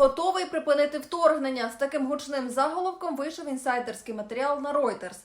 готовий припинити вторгнення. З таким гучним заголовком вийшов інсайдерський матеріал на Reuters.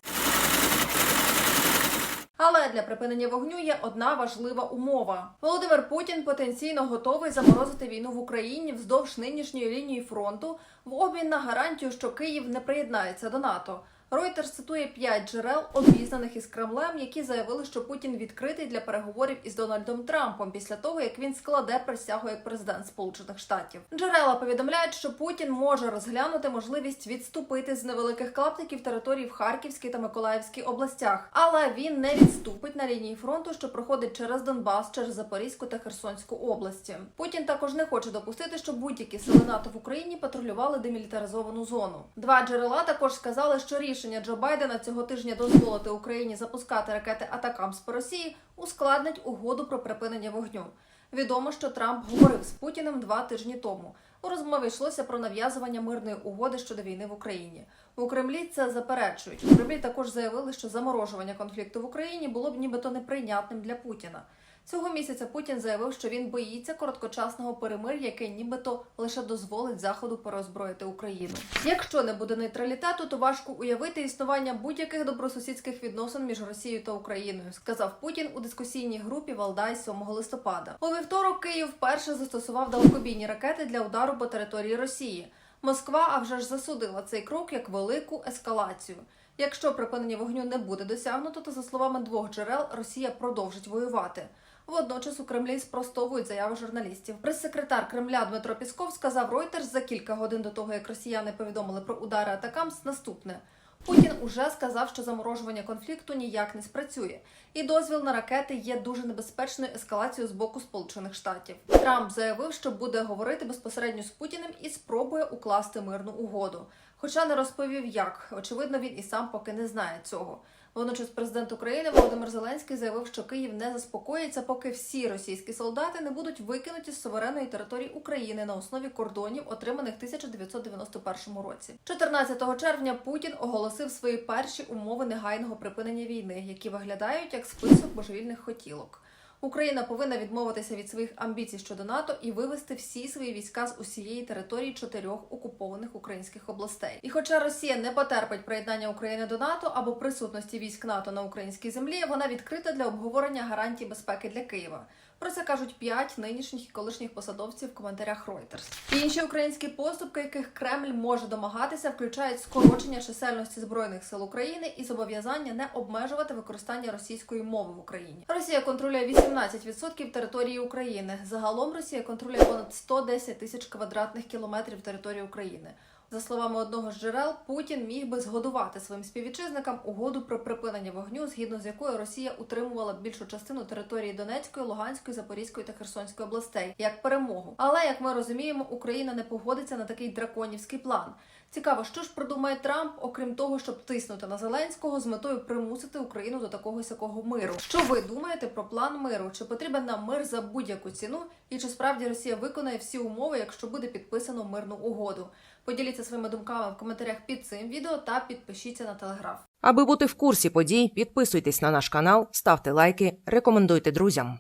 Але для припинення вогню є одна важлива умова. Володимир Путін потенційно готовий заморозити війну в Україні вздовж нинішньої лінії фронту в обмін на гарантію, що Київ не приєднається до НАТО. Reuters цитує п'ять джерел, обізнаних із Кремлем, які заявили, що Путін відкритий для переговорів із Дональдом Трампом після того, як він складе присягу як президент Сполучених Штатів. Джерела повідомляють, що Путін може розглянути можливість відступити з невеликих клаптиків територій в Харківській та Миколаївській областях, але він не відступить на лінії фронту, що проходить через Донбас, через Запорізьку та Херсонську області. Путін також не хоче допустити, щоб будь-які сили НАТО в Україні патрулювали демілітаризовану зону. Два джерела також сказали, що рішення Джо Байдена цього тижня дозволити Україні запускати ракети Атакамс по Росії ускладнить угоду про припинення вогню. Відомо, що Трамп говорив з Путіним два тижні тому. У розмові йшлося про нав'язування мирної угоди щодо війни в Україні. У Кремлі це заперечують. У Кремлі також заявили, що заморожування конфлікту в Україні було б нібито неприйнятним для Путіна. Цього місяця Путін заявив, що він боїться короткочасного перемир'я, яке нібито лише дозволить заходу переозброїти Україну. Якщо не буде нейтралітету, то важко уявити існування будь-яких добросусідських відносин між Росією та Україною, сказав Путін у дискусійній групі Валдай 7 листопада. У вівторок Київ вперше застосував далекобійні ракети для удару по території Росії. Москва а вже ж засудила цей крок як велику ескалацію. Якщо припинення вогню не буде досягнуто, то за словами двох джерел Росія продовжить воювати. Водночас у Кремлі спростовують заяви журналістів. Прес-секретар Кремля Дмитро Пісков сказав Reuters за кілька годин до того, як росіяни повідомили про удари атакамс, наступне. Путін уже сказав, що заморожування конфлікту ніяк не спрацює, і дозвіл на ракети є дуже небезпечною ескалацією з боку Сполучених Штатів. Трамп заявив, що буде говорити безпосередньо з Путіним і спробує укласти мирну угоду. Хоча не розповів, як очевидно, він і сам поки не знає цього. Водночас президент України Володимир Зеленський заявив, що Київ не заспокоїться, поки всі російські солдати не будуть викинуті з суверенної території України на основі кордонів, отриманих в 1991 році. 14 червня Путін оголосив свої перші умови негайного припинення війни, які виглядають як список божевільних хотілок. Україна повинна відмовитися від своїх амбіцій щодо НАТО і вивести всі свої війська з усієї території чотирьох окупованих українських областей. І хоча Росія не потерпить приєднання України до НАТО або присутності військ НАТО на українській землі, вона відкрита для обговорення гарантій безпеки для Києва. Про це кажуть п'ять нинішніх і колишніх посадовців в коментарях Reuters. Інші українські поступки, яких Кремль може домагатися, включають скорочення чисельності збройних сил України і зобов'язання не обмежувати використання російської мови в Україні. Росія контролює 18% території України. Загалом Росія контролює понад 110 тисяч квадратних кілометрів території України. За словами одного з джерел, Путін міг би згодувати своїм співвітчизникам угоду про припинення вогню, згідно з якою Росія утримувала більшу частину території Донецької, Луганської, Запорізької та Херсонської областей як перемогу. Але як ми розуміємо, Україна не погодиться на такий драконівський план. Цікаво, що ж придумає Трамп, окрім того, щоб тиснути на Зеленського з метою примусити Україну до такого сякого миру. Що ви думаєте про план миру? Чи потрібен нам мир за будь-яку ціну? І чи справді Росія виконає всі умови, якщо буде підписано мирну угоду? Поділіться своїми думками в коментарях під цим відео та підпишіться на телеграф. Аби бути в курсі подій, підписуйтесь на наш канал, ставте лайки, рекомендуйте друзям.